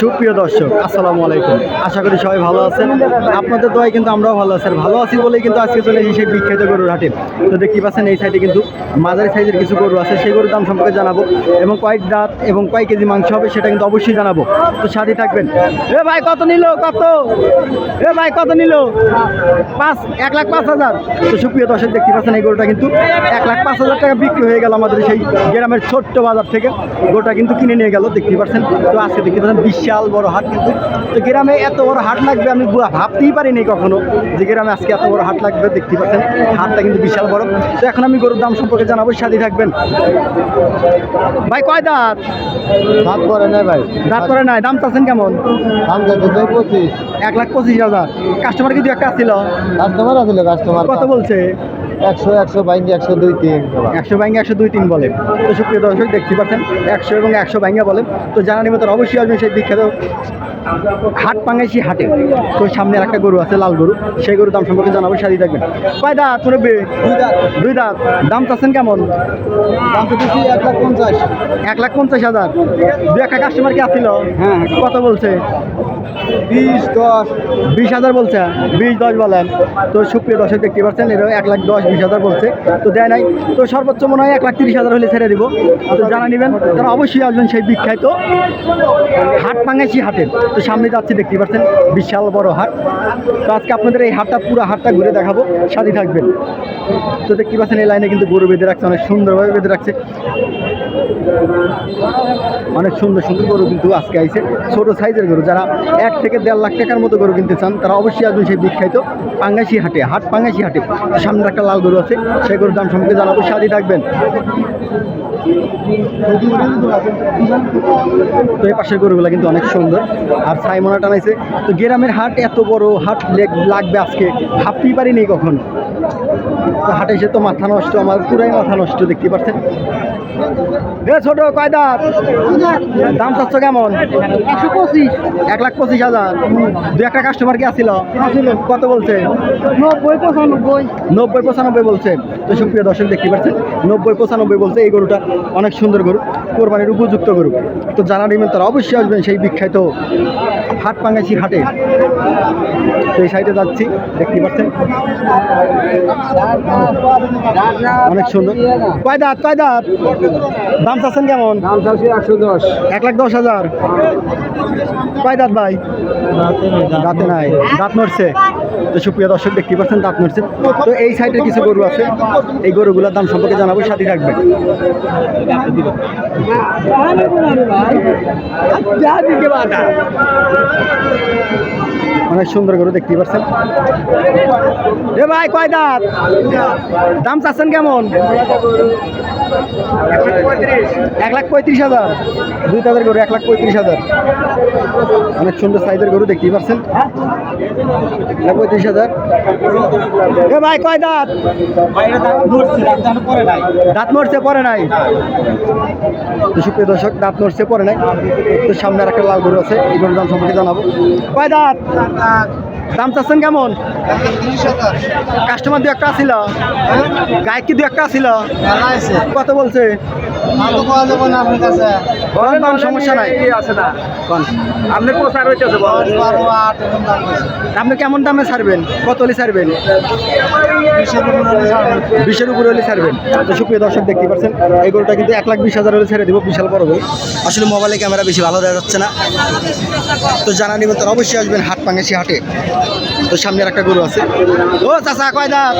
সুপ্রিয় দর্শক, আসসালামু আলাইকুম। আশা করি সবাই ভালো আছেন। আপনাদের দোয়ায় কিন্তু আমরাও ভালো আছি, আর ভালো আছি বলেই কিন্তু আজকে চলে এসেছি সেই বিখ্যাত গরুর হাটে। তো দেখতে পাচ্ছেন, এই সাইডে কিন্তু মাঝারি সাইজের কিছু গরু আছে, সেই গরুর দাম সম্পর্কে জানাব এবং কয়েক দাঁত এবং কয় কেজি মাংস হবে সেটা কিন্তু অবশ্যই জানাব। তো সাথে থাকবেন। এ ভাই, কত নিল? কত? এ ভাই, কত নিল? পাঁচ, এক লাখ পাঁচ হাজার। তো সুপ্রিয় দর্শক দেখতে পাচ্ছেন, এই গরুটা কিন্তু এক লাখ পাঁচ হাজার টাকা বিক্রি হয়ে গেল আমাদের সেই গ্রামের ছোট্ট বাজার থেকে। গরুটা কিন্তু কিনে নিয়ে গেল দেখতে পাচ্ছেন। তো আজকে দেখতে পাচ্ছেন বিশাল বড় হাট কিন্তু। তো গ্রামে এত বড় হাট লাগবে আমি ভাবতেই পারিনি কখনো যে গ্রামে আজকে এত বড় হাট লাগবে দেখতে পাচ্ছেন? হাটটা কিন্তু বিশাল বড়। তো এখন আমি গরুর দাম সম্পর্কে জানাব সাথে থাকবেন। ভাই কয় দাঁত? দাম করে না ভাই। দাঁত করে নাই দাম চাচ্ছেন কেমন? দাম যাচ্ছে পঁচিশ। এক লাখ পঁচিশ হাজার। কাস্টমার কিন্তু একটা ছিল কাস্টমার আছিল কাস্টমার কত বলছে? একশো একশো বাইঙ্গি একশো দুই তিন একশো ব্যাঙ্গে একশো দুই তিন বলে। তো সুপ্রিয় দর্শক দেখতে পাচ্ছেন একশো এবং একশো ব্যাঙ্গা বলে। তো জানা নিবে তার অবশ্যই আসবেন সেই বিখ্যাত হাট পাঙ্গাইছি হাটে। তো সামনে একটা গরু আছে লাল গরু। সেই গরুর দাম সম্পর্কে জানাব সারি থাকবেন কয় দাঁত মুরব্বী? দুই দাঁত। দাম চাচ্ছেন কেমন? দাম তো বেশি এক লাখ পঞ্চাশ। এক লাখ পঞ্চাশ হাজার। দু একটা কাস্টমার কি আসছিল হ্যাঁ। কত বলছে? বিশ, দশ, বিশ হাজার বলছে, বিশ, দশ বলেন। তো সুপ্রিয় দর্শক দেখতে পাচ্ছেন এরা এক লাখ দশ, বিশ হাজার বলছে। তো দেয় নাই। তো সর্বোচ্চ মনে হয় এক লাখ তিরিশ হাজার হলে ছেড়ে দিব। তো জানা নেবেন, তারা অবশ্যই আসবেন সেই বিখ্যাত হাট পাঙ্গাইছি হাটের। তো সামনে যাচ্ছি, দেখতে পাচ্ছেন, বিশাল বড় হাট। তো আজকে আপনাদের এই হাটটা, পুরো হাটটা ঘুরে দেখাবো। সাথে থাকবেন। তো দেখতে পাচ্ছেন, এই লাইনে কিন্তু গরু বেঁধে রাখছে, অনেক সুন্দরভাবে বেঁধে রাখছে। অনেক সুন্দর সুন্দর গরু কিন্তু আজকে আইছে। ছোট সাইজের গরু, যারা এক থেকে দেড় লাখ টাকার মতো গরু কিনতে চান, তারা অবশ্যই আসবেন সেই বিখ্যাত পাঙ্গাসি হাটে, হাট পাঙ্গাসি হাটে। সামনে একটা লাল গরু আছে সেই গরুর দাম সম্পর্কে জানাব সাথে থাকবেন। তো এই পাশের গরুগুলো কিন্তু অনেক সুন্দর। আর সাইমনা টানাইছে। তো গ্রামের হাট এত বড়, হাট লেগ- লাগবে আজকে। ভাবতেই পারিনি কখনো। হাটে এসে তো মাথা নষ্ট, আমার পুরাই মাথা নষ্ট, দেখতে পাচ্ছেন? ছোট কয় দাঁত? দাম চাচ্ছ কেমন? একশো পঁচিশ। এক লাখ পঁচিশ হাজার। দু একটা কাস্টমার কি আসছিল কত বলছে? নব্বই পঁচানব্বই। নব্বই পঁচানব্বই বলছে। তো সুপ্রিয় দর্শক দেখতে পাচ্ছেন? নব্বই পঁচানব্বই বলছে এই গরুটা অনেক সুন্দর গরু কোরবানির উপযুক্ত গরু। তো যারা নেবেন তারা অবশ্যই আসবেন সেই বিখ্যাত হাট পাঙ্গাইছি হাটে। তো এই সাইডে যাচ্ছি দেখতে পাচ্ছেন। অনেক সুন্দর। কয় দাঁত কয় দাঁত? দাম চাচ্ছেন কেমন? দাম চাচ্ছি একশো দশ। এক লাখ দশ হাজার। কয় দাঁত ভাই? দাঁতে নাই দাঁত নড়ছে। তো সুপ্রিয় দর্শক দেখতে পাচ্ছেন দাঁত নড়ছে। তো এই সাইডে কিছু গরু আছে। এই গরুগুলোর দাম সম্পর্কে জানাব সাথে রাখবে Thank you. অনেক সুন্দর গরু দেখতে পাচ্ছেন। এ ভাই, কয় দাঁত? দাম চাচ্ছেন কেমন? এক লাখ পঁয়ত্রিশ হাজার। দুই তাদের গরু, এক লাখ পঁয়ত্রিশ হাজার। অনেক সুন্দর সাইজের গরু দেখতেই পাচ্ছেন। পঁয়ত্রিশ হাজার। এ ভাই, কয় দাঁত? দাঁত মরছে পরে নাই। সুপ্রিয় দর্শক, দাঁত নড়ছে, পরে নাই। তো সামনে আর একটা লাল গরু আছে, এই গরুর দাম সম্পর্কে জানাব। কয় দাঁত? Salamat. দাম চাচ্ছেন কেমন? কাস্টমার দু একটা আসিল গায়ে কি দু একটা আসিল কত বলছে সমস্যা নাই। কোন? প্রচার হইতেছে বল আপনি কেমন দামে ছাড়বেন? কত হলে ছাড়বেন? বিশের উপরে হলে ছাড়বেন। তো সুপ্রিয় দর্শক দেখতে পাচ্ছেন এই গরুটা কিন্তু এক লাখ বিশ হাজার হলে ছেড়ে দিব বিশাল বড় গরু। আসলে মোবাইলে ক্যামেরা বেশি ভালো দেখা যাচ্ছে না। তো জানা নিবেন তারা অবশ্যই আসবেন হাট পাঙ্গেছি হাটে। তো সামনে একটা গরু আছে। ও চাচা কয় দাঁত?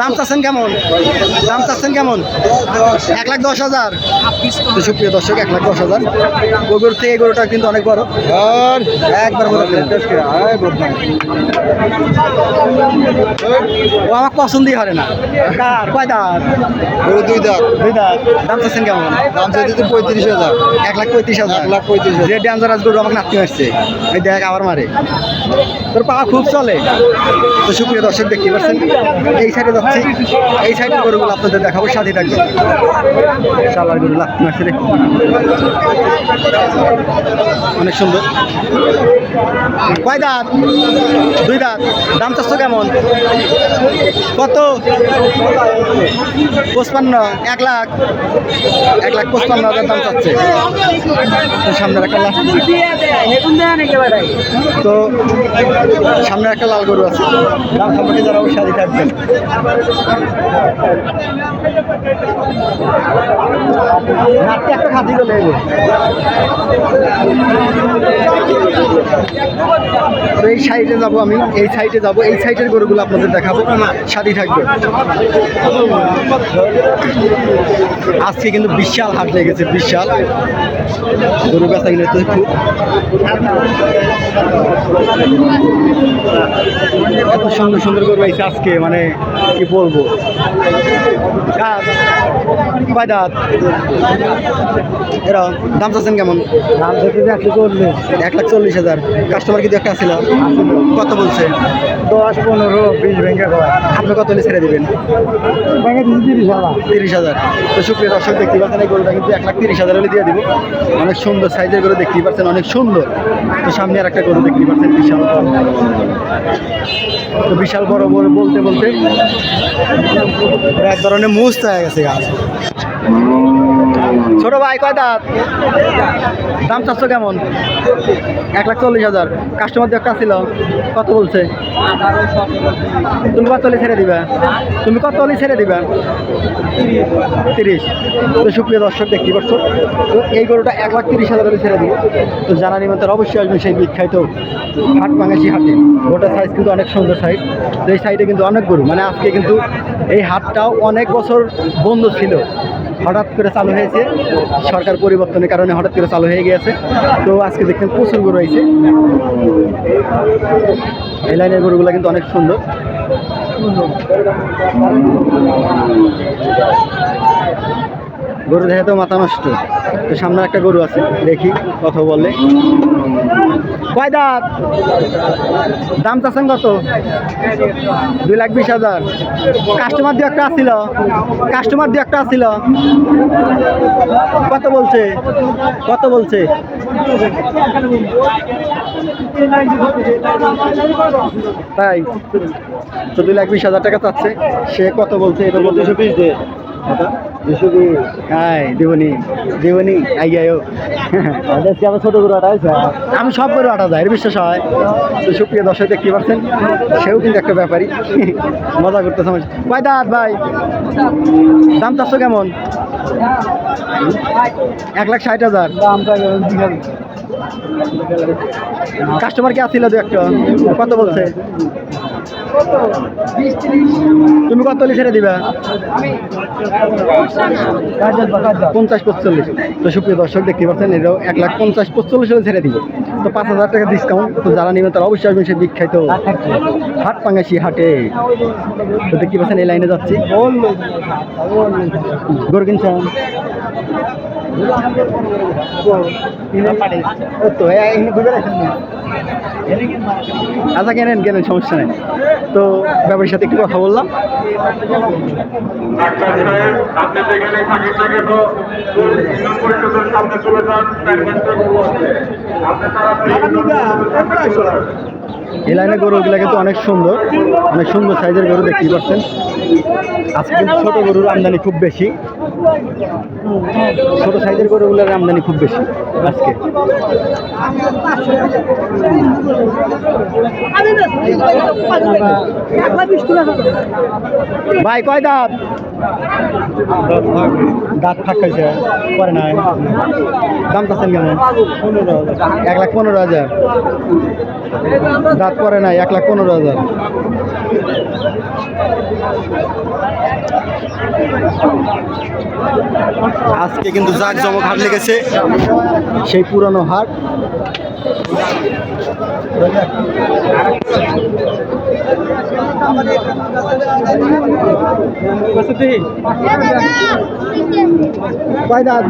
দাম চাচ্ছেন কেমন? দাম চাচ্ছেন কেমন? এক লাখ দশ হাজার। তো সুপ্রিয় দর্শক এক লাখ দশ হাজার। ওই গরু থেকে গরুটা কিন্তু অনেক বড়। আর? একবার ও আমার পছন্দই হয় না। কার? কয় দাঁত? গরু দুই দাঁত। দুই দাঁত। দাম চাচ্ছেন কেমন? দাম চাইতে পঁয়ত্রিশ হাজার। এক লাখ পঁয়ত্রিশ হাজার। এক লাখ পঁয়ত্রিশ হাজার। ডেঞ্জারাস গরু আমাকে নাচতে মারছে। এই দেখ আবার মারে। তোর পা খুব চলে। তো সুপ্রিয় দর্শক, দেখতে পাচ্ছেন, এই সাইডে যাচ্ছি। এই সাইডের গরুগুলো আপনাদের দেখাবো, সাথে থাকবে। শালার গরু লাগতে মারছে অনেক সুন্দর। কয় দাঁত? দুই দাঁত। দাম চাচ্ছ কেমন? কত? পঁচপান্ন, এক লাখ। এক লাখ পঁচপান্ন হাজার দাম চাচ্ছে। তো সামনের একটা তো সামনে একটা লাল গরু আছে। দাম সম্পর্কে যারা আদি থাকবেন তো এই সাইডে যাব আমি, এই সাইডে যাব, এই সাইডের গরুগুলো আপনাদের দেখাবো। সাথী থাকবে। আজকে কিন্তু বিশাল হাট লেগেছে, বিশাল। গরু বেচা কিনে তো খুব। এত সুন্দর সুন্দর গরু আইছে আজকে মানে কি বলব? কার? কয় দাঁত? এরা দাম চাচ্ছেন কেমন? দাম চল্লিশ। এক লাখ চল্লিশ হাজার। কাস্টমার কিন্তু একটা আসছিল কত বলছে? দশ পনেরো বিশ হয় আপনি কত হলে ছেড়ে দেবেন? তিরিশ হাজার। তিরিশ হাজার। তো সুপ্রিয় দর্শক দেখতে পাচ্ছেন এই গরুটা কিন্তু এক লাখ তিরিশ হাজার হলে দিয়ে দিব। অনেক সুন্দর সাইজের গরু দেখতে পাচ্ছেন অনেক সুন্দর তো সামনে আর একটা গরু দেখতে পাচ্ছেন, বিশাল তো বিশাল বড় বড় বলতে বলতে, এক ধরনের মুস্ত হয়ে গেছে গাছ। ছোট ভাই কয় দাম চাচ্ছ কেমন? এক লাখ চল্লিশ হাজার। কাস্টমার একটা ছিল, কত বলছে? তুমি কত হলে ছেড়ে দিবে? তুমি কত হলে ছেড়ে দিবে? তিরিশ। তো সুপ্রিয় দর্শক দেখতে পাচ্ছ। তো এই গরুটা এক লাখ তিরিশ হাজার ছেড়ে দিব। তো জানা নিমন্ত্রণ অবশ্যই আসবেন সেই বিখ্যাত হাট পাঙ্গাসি হাটে। গোটার সাইজ কিন্তু অনেক সুন্দর সাইজ তো এই সাইডে কিন্তু অনেক গরু। মানে আজকে কিন্তু এই হাটটাও অনেক বছর বন্ধ ছিল। হঠাৎ করে চালু হয়েছে। সরকার পরিবর্তনের কারণে হঠাৎ করে চালু হয়ে গিয়েছে। তো আজকে দেখছেন প্রচুর গরু হয়েছে এই লাইনের গরুগুলো কিন্তু অনেক সুন্দর। গরু দেখে তো মাথা নষ্ট। তো সামনে একটা গরু আছে, দেখি, কথা বললে কয় দাঁত? দাম চাচ্ছেন কত? দুই লাখ বিশ হাজার। কাস্টমার দিয়ে একটা আসছিল কাস্টমার দিয়ে একটা আসছিল কত বলছে? কত বলছে? তাই, তো দুই লাখ বিশ হাজার টাকা চাচ্ছে। সে কত বলছে? এটা বলতে ছোট গরু আমি সব করে আটা যায় বিশ্বাস হয়। তো সুপ্রিয় দর্শক দেখতে পাচ্ছেন সেও কিন্তু একটা ব্যাপারই মজা করতে সময় কয় দাঁত ভাই? দাম চারশো কেমন? এক লাখ ষাট হাজার। কাস্টমার কি আসছিল দু একটা কত বলছে? তুমি কত হলে ছেড়ে দিবা? পঞ্চাশ পঁচল্লিশ। তো সুপ্রিয় দর্শক, দেখতে পাচ্ছেন, এটাও এক লাখ পঞ্চাশ পঁচল্লিশ হলে ছেড়ে দিব। তো পাঁচ হাজার টাকা ডিসকাউন্ট তো যারা নেবেন তারা অবশ্যই আসবেন সে বিখ্যাত হাট পাঙ্গাসি হাটে। তো দেখতে পাচ্ছেন, এই লাইনে যাচ্ছি। গরু। আচ্ছা কেনেন কেনেন, সমস্যা নেই। তো ব্যাপারীর সাথে একটু কথা বললাম। এই লাইনে গরুগুলো কিন্তু অনেক সুন্দর অনেক সুন্দর সাইজের গরু দেখতেই পাচ্ছেন। আজকে ছোট গরুর আমদানি খুব বেশি। ছোট সাইজের গরুগুলোর আমদানি খুব বেশি আজকে। ভাই, কয় দাঁত? দাঁত ফাঁকাইছে করে নাই। দাম চাচ্ছেন কেমন? এক লাখ পনেরো হাজার। দাঁত করে নাই, এক লাখ পনেরো হাজার। আজকে কিন্তু জাক জমক হাট লেগেছে। সেই পুরনো হাট।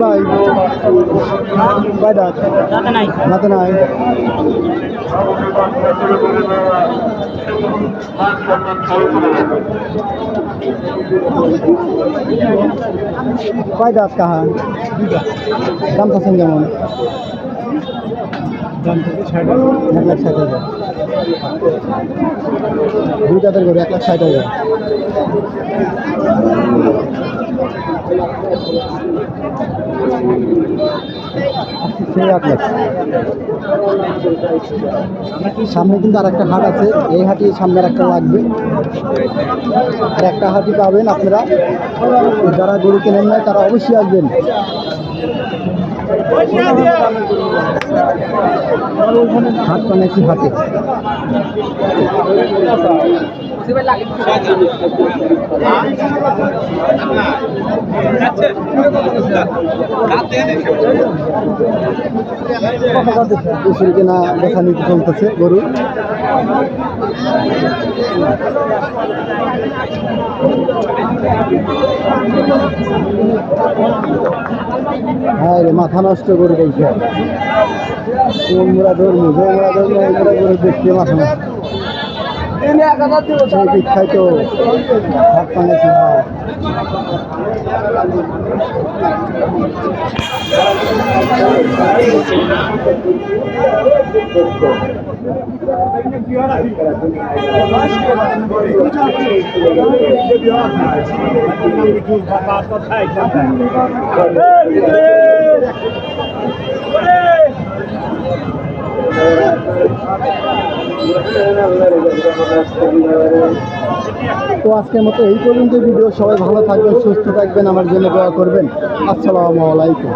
ভাই? কয় দাঁত কাহা? দাম পাচ্ছেন কেমন? এক লাখ ষাট হাজার। দুই দাঁতের সামনে কিন্তু আর একটা হাট আছে। এই হাটি সামনে আর একটা লাগবে। আর একটা হাটি পাবেন আপনারা। যারা গরু কেনেন না, তারা অবশ্যই আসবেন। হাট মানে কি হাটে? দেশের কেনা দেখা গরু হ্যাঁ রে, মাথা নষ্ট করে দেখছে কোমরা ধর্ম করে দেখছে মাথা নষ্ট। সেই বিখ্যাত হাত পাঙ্গেছে হাট তো আজকের মতো এই পর্যন্ত ভিডিও। সবাই ভালো থাকবেন, সুস্থ থাকবেন, আমার জন্য দোয়া করবেন। আসসালামু আলাইকুম।